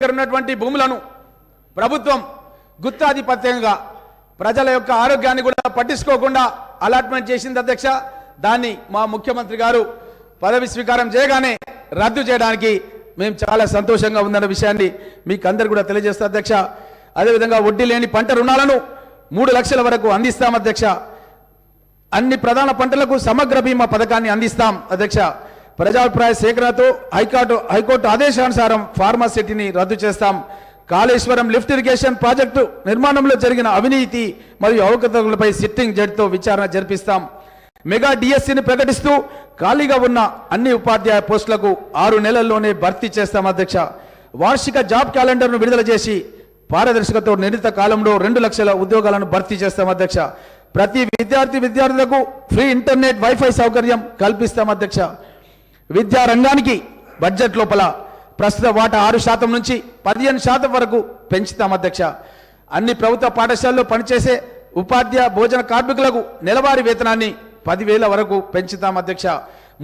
దగ్గర ఉన్నటువంటి భూములను ప్రభుత్వం గుత్తాధిపత్యంగా ప్రజల యొక్క ఆరోగ్యాన్ని కూడా పట్టించుకోకుండా అలాట్మెంట్ చేసింది అధ్యక్ష. దాన్ని మా ముఖ్యమంత్రి గారు పదవి స్వీకారం చేయగానే రద్దు చేయడానికి మేము చాలా సంతోషంగా ఉందన్న విషయాన్ని మీకు అందరు కూడా తెలియజేస్తా అధ్యక్ష. అదేవిధంగా వడ్డీ లేని పంట రుణాలను మూడు లక్షల వరకు అందిస్తాం అధ్యక్ష. అన్ని ప్రధాన పంటలకు సమగ్ర బీమా పథకాన్ని అందిస్తాం అధ్యక్ష. ప్రజాభిప్రాయ సేకరణతో హైకోర్టు హైకోర్టు ఆదేశానుసారం ఫార్మాసిటీని రద్దు చేస్తాం. కాళేశ్వరం లిఫ్ట్ ఇరిగేషన్ ప్రాజెక్టు నిర్మాణంలో జరిగిన అవినీతి మరియు అవకతలపై సిట్టింగ్ జడ్జితో విచారణ జరిపిస్తాం. మెగా డిఎస్సిని ప్రకటిస్తూ ఖాళీగా ఉన్న అన్ని ఉపాధ్యాయ పోస్టులకు ఆరు నెలల్లోనే భర్తీ చేస్తాం అధ్యక్ష. వార్షిక జాబ్ క్యాలెండర్ను విడుదల చేసి పారదర్శకతో నిర్ణీత కాలంలో రెండు లక్షల ఉద్యోగాలను భర్తీ చేస్తాం అధ్యక్ష. ప్రతి విద్యార్థి విద్యార్థులకు ఫ్రీ ఇంటర్నెట్ వైఫై సౌకర్యం కల్పిస్తాం అధ్యక్ష. విద్యా రంగానికి బడ్జెట్ లోపల ప్రస్తుత వాటా ఆరు శాతం నుంచి పదిహేను శాతం వరకు పెంచుతాం అధ్యక్ష. అన్ని ప్రభుత్వ పాఠశాలలో పనిచేసే ఉపాధ్యాయ భోజన కార్మికులకు నెలవారీ వేతనాన్ని పదివేల వరకు పెంచుతాం అధ్యక్ష.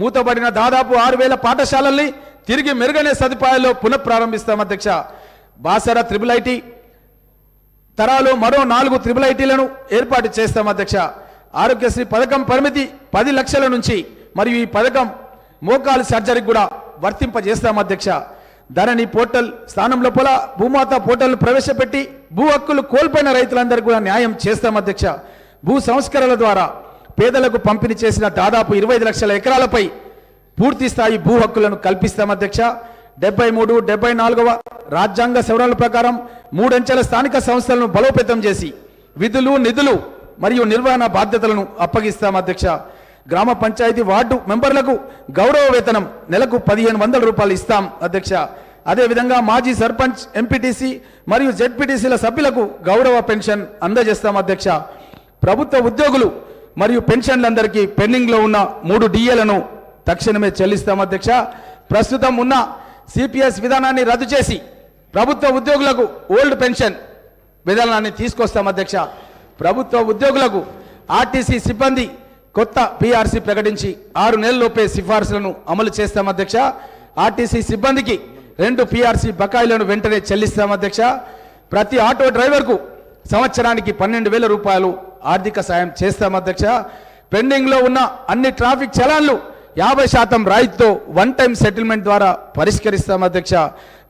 మూతబడిన దాదాపు ఆరు వేల పాఠశాలల్ని తిరిగి మెరుగైన సదుపాయాల్లో పునఃప్రారంభిస్తాం అధ్యక్ష. బాసర త్రిబుల్ ఐటీ తరాలు మరో నాలుగు త్రిబుల్ ఐటీలను ఏర్పాటు చేస్తాం అధ్యక్ష. ఆరోగ్యశ్రీ పథకం పరిమితి పది లక్షల నుంచి మరియు ఈ పథకం మోకాలు సర్జరీకి కూడా వర్తింపజేస్తాం అధ్యక్ష. ధరణి పోర్టల్ స్థానం లోపల భూమాత పోర్టల్ను ప్రవేశపెట్టి భూ హక్కులు కోల్పోయిన రైతులందరికీ కూడా న్యాయం చేస్తాం అధ్యక్ష. భూ సంస్కరణల ద్వారా పేదలకు పంపిణీ చేసిన దాదాపు ఇరవై లక్షల ఎకరాలపై పూర్తి స్థాయి భూ హక్కులను కల్పిస్తాం అధ్యక్ష. డెబ్బై మూడు డెబ్బై నాలుగవ రాజ్యాంగ సవరణల ప్రకారం మూడంచెల స్థానిక సంస్థలను బలోపేతం చేసి విధులు నిధులు మరియు నిర్వహణ బాధ్యతలను అప్పగిస్తాం అధ్యక్ష. గ్రామ పంచాయతీ వార్డు మెంబర్లకు గౌరవ వేతనం. నెలకు పదిహేను వందల రూపాయలు ఇస్తాం అధ్యక్ష. అదేవిధంగా మాజీ సర్పంచ్ ఎంపీటీసీ మరియు జెడ్పీటీసీల సభ్యులకు గౌరవ పెన్షన్ అందజేస్తాం అధ్యక్ష. ప్రభుత్వ ఉద్యోగులు మరియు పెన్షన్లందరికీ పెండింగ్లో ఉన్న మూడు డిఏలను తక్షణమే చెల్లిస్తాం అధ్యక్ష. ప్రస్తుతం ఉన్న సిపిఎస్ విధానాన్ని రద్దు చేసి ప్రభుత్వ ఉద్యోగులకు ఓల్డ్ పెన్షన్ విధానాన్ని తీసుకొస్తాం అధ్యక్ష. ప్రభుత్వ ఉద్యోగులకు ఆర్టీసీ సిబ్బంది కొత్త పిఆర్సీ ప్రకటించి ఆరు నెలల్లోపే సిఫార్సులను అమలు చేస్తాం అధ్యక్ష. ఆర్టీసీ సిబ్బందికి రెండు పిఆర్సీ బకాయిలను వెంటనే చెల్లిస్తాం అధ్యక్ష. ప్రతి ఆటో డ్రైవర్కు సంవత్సరానికి పన్నెండు వేల రూపాయలు ఆర్థిక సాయం చేస్తాం అధ్యక్ష. పెండింగ్లో ఉన్న అన్ని ట్రాఫిక్ చలాన్లు యాభై శాతం రాయితీతో వన్ టైం సెటిల్మెంట్ ద్వారా పరిష్కరిస్తాం అధ్యక్ష.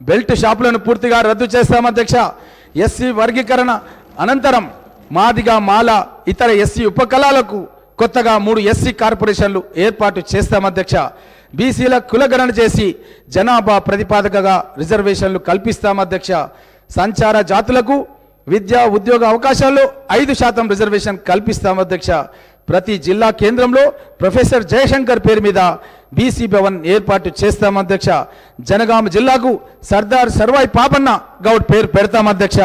బెల్ట్ షాపులను పూర్తిగా రద్దు చేస్తాం అధ్యక్ష. ఎస్సీ వర్గీకరణ అనంతరం మాదిగా మాల ఇతర ఎస్సీ ఉపకళాలకు కొత్తగా మూడు ఎస్సీ కార్పొరేషన్లు ఏర్పాటు చేస్తాం అధ్యక్ష. బీసీల కులగణన చేసి జనాభా ప్రతిపాదకగా రిజర్వేషన్లు కల్పిస్తాం అధ్యక్ష. సంచార జాతులకు విద్యా ఉద్యోగ అవకాశాల్లో ఐదు శాతం రిజర్వేషన్ కల్పిస్తాం అధ్యక్ష. ప్రతి జిల్లా కేంద్రంలో ప్రొఫెసర్ జయశంకర్ పేరు మీద బీసీ భవన్ ఏర్పాటు చేస్తాం అధ్యక్ష. జనగామ జిల్లాకు సర్దార్ సర్వాయి పాపన్న గౌడ్ పేరు పెడతాం అధ్యక్ష.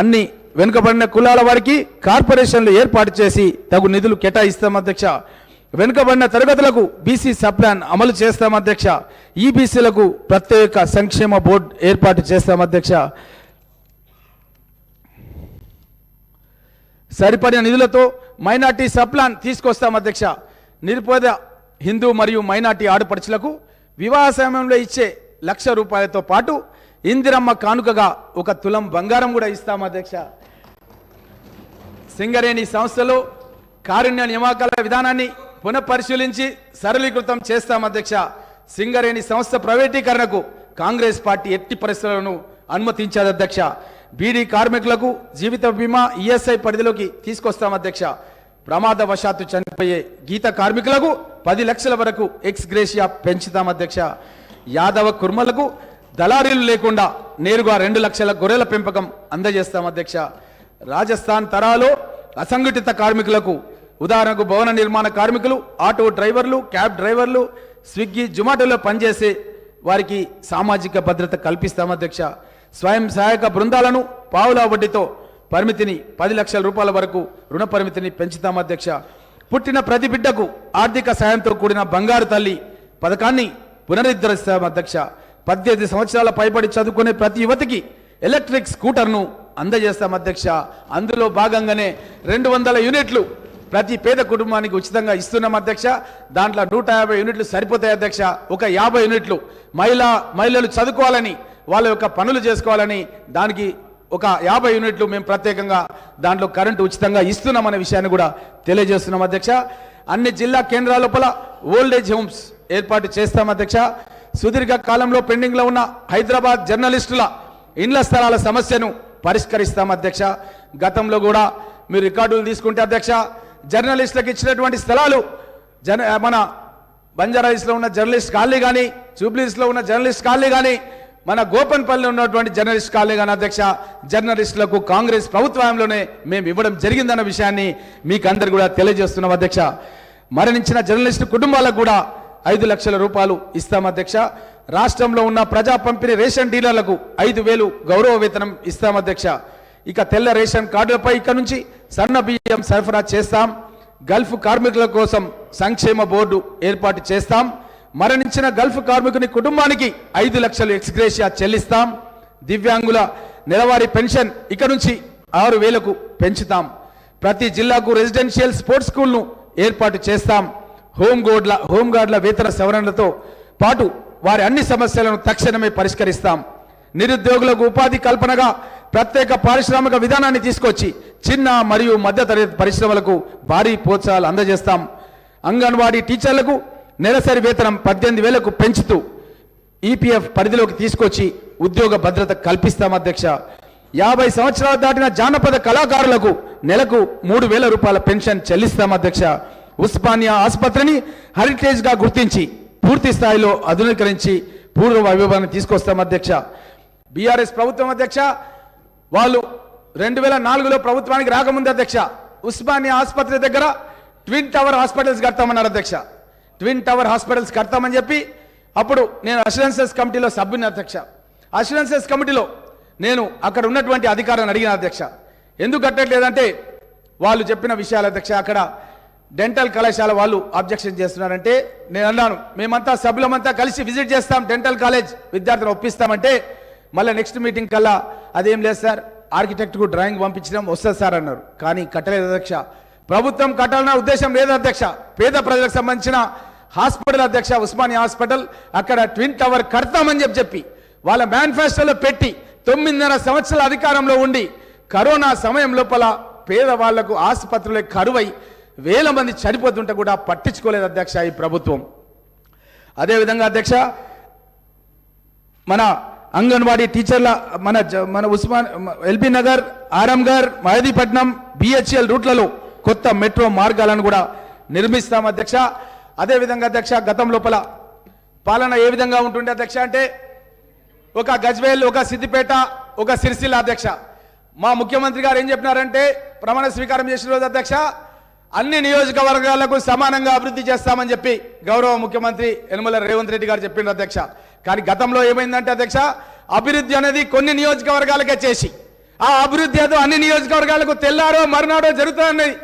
అన్ని వెనుకబడిన కులాల వారికి కార్పొరేషన్లు ఏర్పాటు చేసి తగు నిధులు కేటాయిస్తాం అధ్యక్ష. వెనుకబడిన తరగతులకు బీసీ సప్లాన్ అమలు చేస్తాం అధ్యక్ష. ఈ బీసీలకు ప్రత్యేక సంక్షేమ బోర్డు ఏర్పాటు చేస్తాం అధ్యక్ష. సరిపడిన నిధులతో మైనార్టీ సప్లాన్ తీసుకొస్తాం అధ్యక్ష. నిరుపేద హిందూ మరియు మైనార్టీ ఆడపడుచులకు వివాహ సమయంలో ఇచ్చే లక్ష రూపాయలతో పాటు ఇందిరమ్మ కానుకగా ఒక తులం బంగారం కూడా ఇస్తాం అధ్యక్ష. సింగరేణి సంస్థలు కారుణ్య నియామకాల విధానాన్ని పునఃపరిశీలించి సరళీకృతం చేస్తాం అధ్యక్ష. సింగరేణి సంస్థ ప్రైవేటీకరణకు కాంగ్రెస్ పార్టీ ఎట్టి పరిస్థితులను అనుమతించారు అధ్యక్ష. బీడీ కార్మికులకు జీవిత బీమా ఈఎస్ఐ పరిధిలోకి తీసుకొస్తాం అధ్యక్ష. ప్రమాదవశాత్తు చనిపోయే గీత కార్మికులకు పది లక్షల వరకు ఎక్స్ గ్రేషియా పెంచుతాం అధ్యక్ష. యాదవ కుర్మలకు దళారీలు లేకుండా నేరుగా రెండు లక్షల గొర్రెల పెంపకం అందజేస్తాం అధ్యక్ష. రాజస్థాన్ తరాలో అసంఘటిత కార్మికులకు ఉదాహరణకు భవన నిర్మాణ కార్మికులు ఆటో డ్రైవర్లు క్యాబ్ డ్రైవర్లు స్విగ్గీ జొమాటోలో పనిచేసే వారికి సామాజిక భద్రత కల్పిస్తాం అధ్యక్ష. స్వయం సహాయక బృందాలను పావులా వడ్డీతో పరిమితిని పది లక్షల రూపాయల వరకు రుణ పరిమితిని పెంచుతాం అధ్యక్ష. పుట్టిన ప్రతి బిడ్డకు ఆర్థిక సాయంతో కూడిన బంగారు తల్లి పథకాన్ని పునరుద్ధరిస్తాం అధ్యక్ష. పద్దెనిమిది సంవత్సరాల పైబడి చదువుకునే ప్రతి యువతికి ఎలక్ట్రిక్ స్కూటర్ను అందజేస్తాం అధ్యక్ష. అందులో భాగంగానే రెండు వందల యూనిట్లు ప్రతి పేద కుటుంబానికి ఉచితంగా ఇస్తున్నాం అధ్యక్ష. దాంట్లో నూట యాభై యూనిట్లు సరిపోతాయి అధ్యక్ష. ఒక యాభై యూనిట్లు మహిళా మహిళలు చదువుకోవాలని వాళ్ళ యొక్క పనులు చేసుకోవాలని దానికి ఒక యాభై యూనిట్లు మేము ప్రత్యేకంగా దాంట్లో కరెంటు ఉచితంగా ఇస్తున్నామనే విషయాన్ని కూడా తెలియజేస్తున్నాం అధ్యక్ష. అన్ని జిల్లా కేంద్రాల లోపల ఓల్డేజ్ హోమ్స్ ఏర్పాటు చేస్తాం అధ్యక్ష. సుదీర్ఘ కాలంలో పెండింగ్లో ఉన్న హైదరాబాద్ జర్నలిస్టుల ఇండ్ల స్థలాల సమస్యను పరిష్కరిస్తాం అధ్యక్ష. గతంలో కూడా మీరు రికార్డులు తీసుకుంటే అధ్యక్ష జర్నలిస్టులకు ఇచ్చినటువంటి స్థలాలు జన మన బంజారాయిస్లో ఉన్న జర్నలిస్ట్ ఖాళీ కానీ జూబ్లీస్లో ఉన్న జర్నలిస్ట్ ఖాళీ కానీ మన గోపన్పల్లిలో ఉన్నటువంటి జర్నలిస్ట్ కాలనీ కానీ అధ్యక్ష జర్నలిస్టులకు కాంగ్రెస్ ప్రభుత్వంలోనే మేము ఇవ్వడం జరిగిందన్న విషయాన్ని మీకు అందరు కూడా తెలియజేస్తున్నాం అధ్యక్ష. మరణించిన జర్నలిస్టు కుటుంబాలకు కూడా ఐదు లక్షల రూపాయలు ఇస్తాం అధ్యక్ష. రాష్ట్రంలో ఉన్న ప్రజా పంపిణీ రేషన్ డీలర్లకు ఐదు వేలు గౌరవ వేతనం ఇస్తాం అధ్యక్ష. ఇక తెల్ల రేషన్ కార్డులపై ఇక నుంచి సన్న బియ్యం సరఫరా చేస్తాం. గల్ఫ్ కార్మికుల కోసం సంక్షేమ బోర్డు ఏర్పాటు చేస్తాం. మరణించిన గల్ఫ్ కార్మికుని కుటుంబానికి ఐదు లక్షలు ఎక్స్గ్రేషియా చెల్లిస్తాం. దివ్యాంగుల నెలవారీ పెన్షన్ ఇక నుంచి ఆరు వేలకు పెంచుతాం. ప్రతి జిల్లాకు రెసిడెన్షియల్ స్పోర్ట్స్ స్కూల్ను ఏర్పాటు చేస్తాం. హోంగోడ్ల హోంగార్డ్ల వేతన సవరణలతో పాటు వారి అన్ని సమస్యలను తక్షణమే పరిష్కరిస్తాం. నిరుద్యోగులకు ఉపాధి కల్పనగా ప్రత్యేక పారిశ్రామిక విధానాన్ని తీసుకొచ్చి చిన్న మరియు మధ్యతరగతి పరిశ్రమలకు భారీ ప్రోత్సాహాలు అందజేస్తాం. అంగన్వాడీ టీచర్లకు నెలసరి వేతనం పద్దెనిమిది వేలకు పెంచుతూ ఈపీఎఫ్ పరిధిలోకి తీసుకొచ్చి ఉద్యోగ భద్రత కల్పిస్తాం అధ్యక్ష. యాభై సంవత్సరాలు దాటిన జానపద కళాకారులకు నెలకు మూడు వేల రూపాయల పెన్షన్ చెల్లిస్తాం అధ్యక్ష. ఉస్మానియా ఆసుపత్రిని హెరిటేజ్గా గుర్తించి పూర్తి స్థాయిలో ఆధునీకరించి పూర్వ వైభవాన్ని తీసుకొస్తాం అధ్యక్ష. బీఆర్ఎస్ ప్రభుత్వం అధ్యక్ష వాళ్ళు రెండు వేల నాలుగులో ప్రభుత్వానికి రాకముందు అధ్యక్ష ఉస్మానియా ఆసుపత్రి దగ్గర ట్విన్ టవర్ హాస్పిటల్స్ కడతామన్నారు అధ్యక్ష. ట్విన్ టవర్ హాస్పిటల్స్ కడతామని చెప్పి అప్పుడు నేను అసిడెన్సెస్ కమిటీలో సభ్యుని అధ్యక్ష. అసిడెన్సెస్ కమిటీలో నేను అక్కడ ఉన్నటువంటి అధికారాన్ని అడిగిన అధ్యక్ష. ఎందుకు కట్టట్లేదంటే వాళ్ళు చెప్పిన విషయాలు అధ్యక్ష అక్కడ డెంటల్ కళాశాల వాళ్ళు అబ్జెక్షన్ చేస్తున్నారంటే నేను అన్నాను మేమంతా సభ్యులమంతా కలిసి విజిట్ చేస్తాం డెంటల్ కాలేజ్. విద్యార్థులను ఒప్పిస్తామంటే మళ్ళీ నెక్స్ట్ మీటింగ్ కల్లా అదేం లేదు సార్ ఆర్కిటెక్ట్కు డ్రాయింగ్ పంపించడం వస్తుంది సార్ అన్నారు. కానీ కట్టలేదు అధ్యక్ష. ప్రభుత్వం కట్టాలన్న ఉద్దేశం లేదు అధ్యక్ష. పేద ప్రజలకు సంబంధించిన హాస్పిటల్ అధ్యక్ష ఉస్మానియా హాస్పిటల్ అక్కడ ట్విన్ టవర్ కడతామని చెప్పి చెప్పి వాళ్ళ మేనిఫెస్టోలో పెట్టి తొమ్మిదిన్నర సంవత్సరాల అధికారంలో ఉండి కరోనా సమయం లోపల పేదవాళ్ళకు ఆసుపత్రులే కరువై వేల మంది చనిపోతుంటే కూడా పట్టించుకోలేదు అధ్యక్ష ఈ ప్రభుత్వం. అదేవిధంగా అధ్యక్ష మన అంగన్వాడీ టీచర్ల మన జ- మన ఉస్మాన్ ఎల్బీ నగర్ ఆరంగర్ మహదీపట్నం బిహెచ్ఎల్ రూట్లలో కొత్త మెట్రో మార్గాలను కూడా నిర్మిస్తాం అధ్యక్ష. అదేవిధంగా అధ్యక్ష గతం లోపల పాలన ఏ విధంగా ఉంటుండే అధ్యక్ష అంటే ఒక గజ్వేల్ ఒక సిద్దిపేట ఒక సిరిసిల్ల అధ్యక్ష. మా ముఖ్యమంత్రి గారు ఏం చెప్పినారంటే ప్రమాణ స్వీకారం చేసిన రోజు అధ్యక్ష అన్ని నియోజకవర్గాలకు సమానంగా అభివృద్ధి చేస్తామని చెప్పి గౌరవ ముఖ్యమంత్రి యనమల రేవంత్ రెడ్డి గారు చెప్పిండ్రు అధ్యక్ష. కానీ గతంలో ఏమైందంటే అధ్యక్ష అభివృద్ధి అనేది కొన్ని నియోజకవర్గాలకే చేసి ఆ అభివృద్ధి ఏదో అన్ని నియోజకవర్గాలకు తెల్లారో మరునాడో జరుగుతుందనేది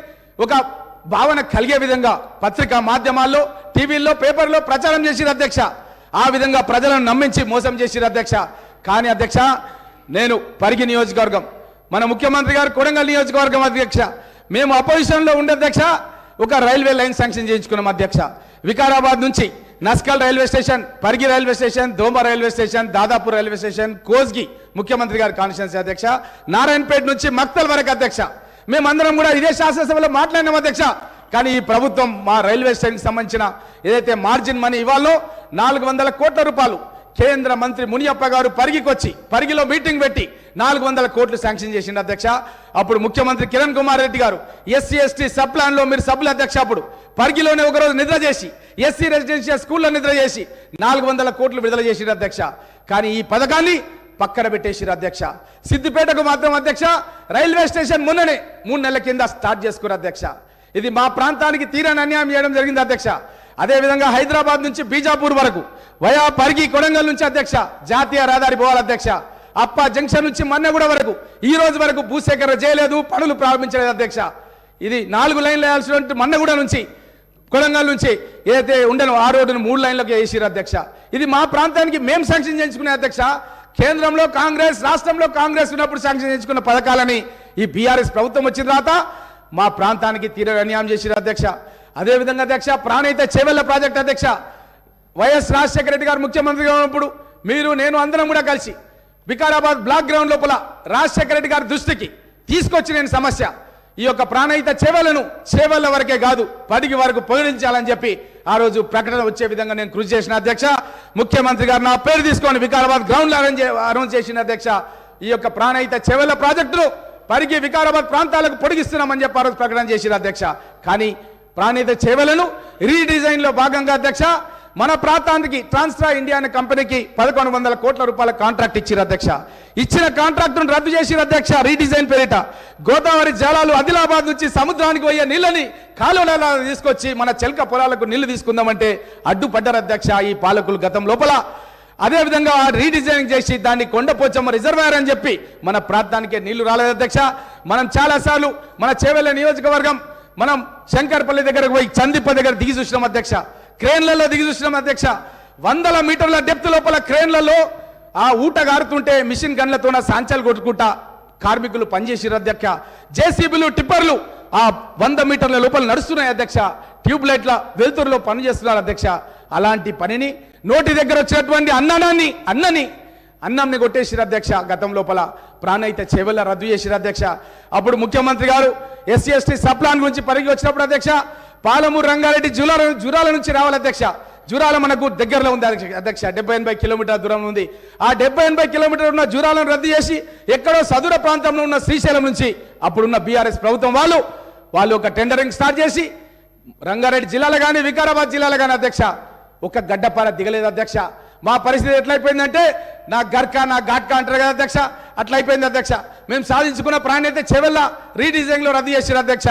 ఒక భావన కలిగే విధంగా పత్రికా మాధ్యమాల్లో టీవీల్లో పేపర్లో ప్రచారం చేసిన అధ్యక్ష. ఆ విధంగా ప్రజలను నమ్మించి మోసం చేసిన అధ్యక్ష. కానీ అధ్యక్ష నేను పరిగి నియోజకవర్గం మన ముఖ్యమంత్రి గారు కొడంగల్ నియోజకవర్గం అధ్యక్ష. మేము అపోజిషన్లో ఉండే అధ్యక్ష ఒక రైల్వే లైన్ శాంక్షన్ చేయించుకున్నాం అధ్యక్ష. వికారాబాద్ నుంచి Naskal railway station Parigi railway station Doma railway station Dadapur railway station Kosgi ముఖ్యమంత్రి గారి కాన్స్టిట్యున్సీ అధ్యక్ష. నారాయణపేట నుంచి మక్తల్ వరకు అధ్యక్ష. మేమందరం కూడా ఇదే శాసనసభలో మాట్లాడినాం అధ్యక్ష. కానీ ఈ ప్రభుత్వం మా రైల్వే స్టేషన్కి సంబంధించిన ఏదైతే మార్జిన్ మనీ ఇవ్వాలో నాలుగు వందల కోట్ల రూపాయలు కేంద్ర మంత్రి మునియప్ప గారు పరిగికొచ్చి పరిగిలో మీటింగ్ పెట్టి నాలుగు వందల కోట్లు శాంక్షన్ చేసిండు అధ్యక్ష. అప్పుడు ముఖ్యమంత్రి కిరణ్ కుమార్ రెడ్డి గారు ఎస్సీ ఎస్టీ సబ్ ప్లాన్లో మీరు సభ్యులు అధ్యక్ష అప్పుడు పరిగిలోనే ఒకరోజు నిద్ర చేసి ఎస్సీ రెసిడెన్షియల్ స్కూల్లో నిద్ర చేసి నాలుగు వందల కోట్లు విడుదల చేసిండు అధ్యక్ష. కానీ ఈ పథకాన్ని పక్కన పెట్టేసిరు అధ్యక్ష. సిద్దిపేటకు మాత్రం అధ్యక్ష రైల్వే స్టేషన్ మొన్ననే మూడు నెలల కింద స్టార్ట్ చేసుకున్నారు అధ్యక్ష. ఇది మా ప్రాంతానికి తీరని అన్యాయం చేయడం జరిగింది అధ్యక్ష. అదేవిధంగా హైదరాబాద్ నుంచి బీజాపూర్ వరకు వయా పరిగి కొడంగల్ నుంచి అధ్యక్ష జాతీయ రహదారి పోవాలి అధ్యక్ష అప్ప జంక్షన్ నుంచి మన్నెగూడ వరకు ఈ రోజు వరకు భూసేకరణ చేయలేదు పనులు ప్రారంభించలేదు అధ్యక్ష. ఇది నాలుగు లైన్లు వేయాల్సినటువంటి మన్నెగూడ నుంచి కొడంగల్ నుంచి ఏదైతే ఉండను ఆ రోడ్డును మూడు లైన్లకు వేసిరు అధ్యక్ష. ఇది మా ప్రాంతానికి మేము శాంక్షన్ చేయించుకునే అధ్యక్ష. కేంద్రంలో కాంగ్రెస్ రాష్ట్రంలో కాంగ్రెస్ ఉన్నప్పుడు శాంక్షన్ చేయించుకున్న పథకాలని ఈ బీఆర్ఎస్ ప్రభుత్వం వచ్చిన తర్వాత మా ప్రాంతానికి తీర అన్యాయం చేసిరు అధ్యక్ష. అదేవిధంగా అధ్యక్ష ప్రాణహిత చేవెళ్ళ ప్రాజెక్ట్ అధ్యక్ష వైఎస్ రాజశేఖర రెడ్డి గారు ముఖ్యమంత్రిగా ఉన్నప్పుడు మీరు నేను అందరం కూడా కలిసి వికారాబాద్ బ్లాక్ గ్రౌండ్ లోపల రాజశేఖర రెడ్డి గారి దృష్టికి తీసుకొచ్చి నేను సమస్య. ఈ యొక్క ప్రాణహిత చేవలను చేవల వరకే కాదు పడికి వరకు పొగిడించాలని చెప్పి ఆ రోజు ప్రకటన వచ్చే విధంగా నేను కృషి చేసిన అధ్యక్ష. ముఖ్యమంత్రి గారు నా పేరు తీసుకొని వికారాబాద్ గ్రౌండ్లో అరేంజ్ అరేంజ్ చేసిన అధ్యక్ష ఈ యొక్క ప్రాణహిత చేవల ప్రాజెక్టును పరిగి వికారాబాద్ ప్రాంతాలకు పొడిగిస్తున్నామని చెప్పి ఆ రోజు ప్రకటన చేసిన అధ్యక్ష. కానీ ప్రాణిత చేవలను రీడిజైన్లో భాగంగా అధ్యక్ష మన ప్రాంతానికి ట్రాన్స్ట్రా ఇండియా అనే కంపెనీకి పదకొండు వందల కోట్ల రూపాయల కాంట్రాక్ట్ ఇచ్చారు అధ్యక్ష. ఇచ్చిన కాంట్రాక్టును రద్దు చేసిన అధ్యక్ష రీడిజైన్ పేరిట. గోదావరి జలాలు ఆదిలాబాద్ నుంచి సముద్రానికి పోయే నీళ్ళని కాలువల తీసుకొచ్చి మన చెల్క పొలాలకు నీళ్ళు తీసుకుందామంటే అడ్డుపడ్డారు అధ్యక్ష ఈ పాలకులు గతం లోపల. అదేవిధంగా రీడిజైన్ రీడిజైనింగ్ చేసి దాన్ని కొండపోచమ్మ రిజర్వాయర్ అని చెప్పి మన ప్రాంతానికి నీళ్ళు రాలేదు అధ్యక్ష. మనం చాలాసార్లు మన చేవెళ్ళ నియోజకవర్గం మనం శంకర్పల్లి దగ్గరకు పోయి చందిప్ప దగ్గర దిగి చూసినాం అధ్యక్ష. క్రేన్లలో దిగి చూసినాం అధ్యక్ష. వందల మీటర్ల డెప్త్ లోపల క్రేన్లలో ఆ ఊట గారుతుంటే మిషన్ గన్లతో సాంచాలు కొట్టుకుంటా కార్మికులు పనిచేసారు అధ్యక్ష. జేసీబీలు టిప్పర్లు ఆ వంద మీటర్ల లోపల నడుస్తున్నాయి అధ్యక్ష. ట్యూబ్ లైట్ల వెలుతురులో పనిచేస్తున్నారు అధ్యక్ష. అలాంటి పనిని నోటి దగ్గర వచ్చినటువంటి అన్నానాన్ని అన్నని అన్నంని కొట్టేసిరు అధ్యక్ష గతం లోపల. ప్రాణహిత చెవెల రద్దు చేసిరు అధ్యక్ష. అప్పుడు ముఖ్యమంత్రి గారు ఎస్సీ ఎస్టీ సప్లాన్ గురించి పరిగి వచ్చినప్పుడు అధ్యక్ష పాలమూరు రంగారెడ్డి జురాల జురాల నుంచి రావాలి అధ్యక్ష. జూరాల మనకు దగ్గరలో ఉంది అధ్యక్ష అధ్యక్ష. డెబ్బై ఎనభై కిలోమీటర్ల దూరం ఉంది. ఆ డెబ్బై ఎనభై కిలోమీటర్ ఉన్న జూరాలను రద్దు చేసి ఎక్కడో సదుర ప్రాంతంలో ఉన్న శ్రీశైలం నుంచి అప్పుడున్న బీఆర్ఎస్ ప్రభుత్వం వాళ్ళు వాళ్ళు ఒక టెండరింగ్ స్టార్ట్ చేసి రంగారెడ్డి జిల్లాలో కానీ వికారాబాద్ జిల్లాలో కానీ అధ్యక్ష ఒక గడ్డపార దిగలేదు అధ్యక్ష. మా పరిస్థితి ఎట్లయిపోయిందంటే నా గర్కా నా ఘాట్కా అంటారు కదా అధ్యక్ష? అట్లయిపోయింది అధ్యక్ష. మేము సాధించుకున్న ప్రాణ్యత చెవెల్ల రీడిజైన్లో రద్దు చేసారు అధ్యక్ష.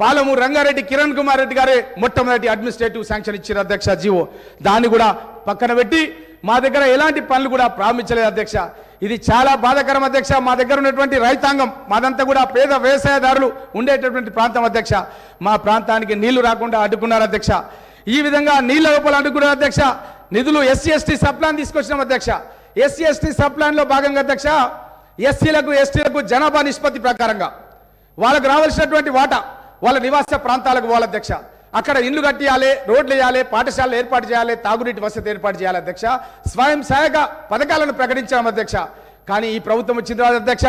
పాలమూరు రంగారెడ్డి కిరణ్ కుమార్ రెడ్డి గారే మొట్టమొదటి అడ్మినిస్ట్రేటివ్ శాంక్షన్ ఇచ్చారు అధ్యక్ష జీవో. దాన్ని కూడా పక్కన పెట్టి మా దగ్గర ఎలాంటి పనులు కూడా ప్రారంభించలేదు అధ్యక్ష. ఇది చాలా బాధాకరం అధ్యక్ష. మా దగ్గర ఉన్నటువంటి రైతాంగం మాదంతా కూడా పేద వ్యవసాయదారులు ఉండేటటువంటి ప్రాంతం అధ్యక్ష. మా ప్రాంతానికి నీళ్ళు రాకుండా అడ్డుకున్నారు అధ్యక్ష. ఈ విధంగా నీళ్ళ లోపల అడ్డుకున్నారు అధ్యక్ష. నిధులు ఎస్సీ ఎస్టీ సప్లాన్ తీసుకొచ్చినాం అధ్యక్ష. ఎస్సీ ఎస్టీ సప్లాన్లో భాగంగా అధ్యక్ష ఎస్సీలకు ఎస్టీలకు జనాభా నిష్పత్తి ప్రకారంగా వాళ్ళకు రావాల్సినటువంటి వాటా వాళ్ళ నివాస ప్రాంతాలకు వాళ్ళ అధ్యక్ష. అక్కడ ఇల్లు కట్టియాలి రోడ్లు వేయాలి పాఠశాలలు ఏర్పాటు చేయాలి తాగునీటి వసతి ఏర్పాటు చేయాలి అధ్యక్ష. స్వయం సహాయక పథకాలను ప్రకటించాం అధ్యక్ష. కానీ ఈ ప్రభుత్వం వచ్చిన తర్వాత అధ్యక్ష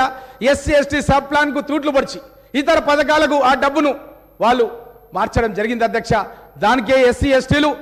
ఎస్సీ ఎస్టీ సబ్ ప్లాన్కు తూట్లు పడిచి ఇతర పథకాలకు ఆ డబ్బును వాళ్ళు మార్చడం జరిగింది అధ్యక్ష. దానికే ఎస్సీ ఎస్టీలు